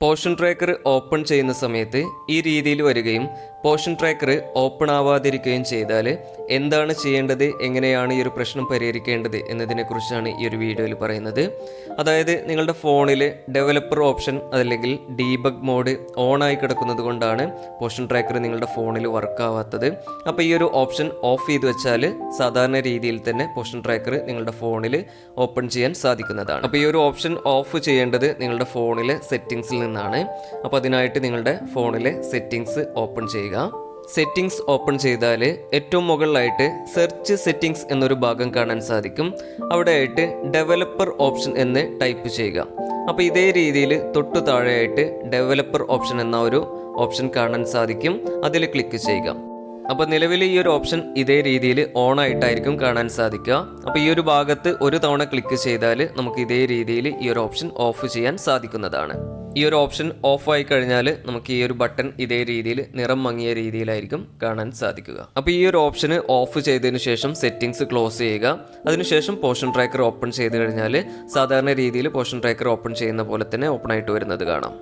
Portion tracker open ചെയ്യുന്ന സമയത്ത് ഈ രീതിയിൽ വരികയും പോഷൻ ട്രാക്കർ ഓപ്പൺ ആവാതിരിക്കുകയും ചെയ്താൽ എന്താണ് ചെയ്യേണ്ടത് എങ്ങനെയാണ് ഈ ഒരു പ്രശ്നം പരിഹരിക്കേണ്ടത് എന്നതിനെക്കുറിച്ചാണ് ഈ ഒരു വീഡിയോയിൽ പറയുന്നത്. അതായത് നിങ്ങളുടെ ഫോണിൽ ഡെവലപ്പർ ഓപ്ഷൻ അതല്ലെങ്കിൽ ഡീബഗ് മോഡ് ഓൺ ആയി കിടക്കുന്നത് കൊണ്ടാണ് പോഷൻ ട്രാക്കർ നിങ്ങളുടെ ഫോണിൽ വർക്ക് ആവാത്തത്. അപ്പോൾ ഈ ഒരു ഓപ്ഷൻ ഓഫ് ചെയ്ത് വെച്ചാൽ സാധാരണ രീതിയിൽ തന്നെ പോഷൻ ട്രാക്കർ നിങ്ങളുടെ ഫോണിൽ ഓപ്പൺ ചെയ്യാൻ സാധിക്കുന്നതാണ്. അപ്പോൾ ഈ ഒരു ഓപ്ഷൻ ഓഫ് ചെയ്യേണ്ടത് നിങ്ങളുടെ ഫോണിലെ സെറ്റിങ്സിൽ നിന്നാണ്. അപ്പോൾ അതിനായിട്ട് നിങ്ങളുടെ ഫോണിലെ സെറ്റിങ്സ് ഓപ്പൺ ചെയ്യുക. സെറ്റിങ്സ് ഓപ്പൺ ചെയ്താൽ ഏറ്റവും മുകളിലായിട്ട് സെർച്ച് സെറ്റിംഗ്സ് എന്നൊരു ഭാഗം കാണാൻ സാധിക്കും. അവിടെ ആയിട്ട് ഡെവലപ്പർ ഓപ്ഷൻ എന്ന് ടൈപ്പ് ചെയ്യുക. അപ്പോൾ ഇതേ രീതിയിൽ തൊട്ടു താഴെയായിട്ട് ഡെവലപ്പർ ഓപ്ഷൻ എന്ന ഒരു ഓപ്ഷൻ കാണാൻ സാധിക്കും. അതിൽ ക്ലിക്ക് ചെയ്യുക. അപ്പോൾ നിലവിൽ ഈ ഒരു ഓപ്ഷൻ ഇതേ രീതിയിൽ ഓൺ ആയിട്ടായിരിക്കും കാണാൻ സാധിക്കുക. അപ്പോൾ ഈ ഒരു ഭാഗത്ത് ഒരു തവണ ക്ലിക്ക് ചെയ്താൽ നമുക്ക് ഇതേ രീതിയിൽ ഈ ഒരു ഓപ്ഷൻ ഓഫ് ചെയ്യാൻ സാധിക്കുന്നതാണ്. ഈ ഒരു ഓപ്ഷൻ ഓഫ് ആയി കഴിഞ്ഞാൽ നമുക്ക് ഈ ഒരു ബട്ടൺ ഇതേ രീതിയിൽ നിറം മങ്ങിയ രീതിയിലായിരിക്കും കാണാൻ സാധിക്കുക. അപ്പോൾ ഈ ഒരു ഓപ്ഷന് ഓഫ് ചെയ്തതിന് ശേഷം സെറ്റിംഗ്സ് ക്ലോസ് ചെയ്യുക. അതിനുശേഷം പോഷൻ ട്രാക്കർ ഓപ്പൺ ചെയ്ത് കഴിഞ്ഞാൽ സാധാരണ രീതിയിൽ പോഷൻ ട്രാക്കർ ഓപ്പൺ ചെയ്യുന്ന പോലെ തന്നെ ഓപ്പൺ ആയിട്ട് വരുന്നത് കാണാം.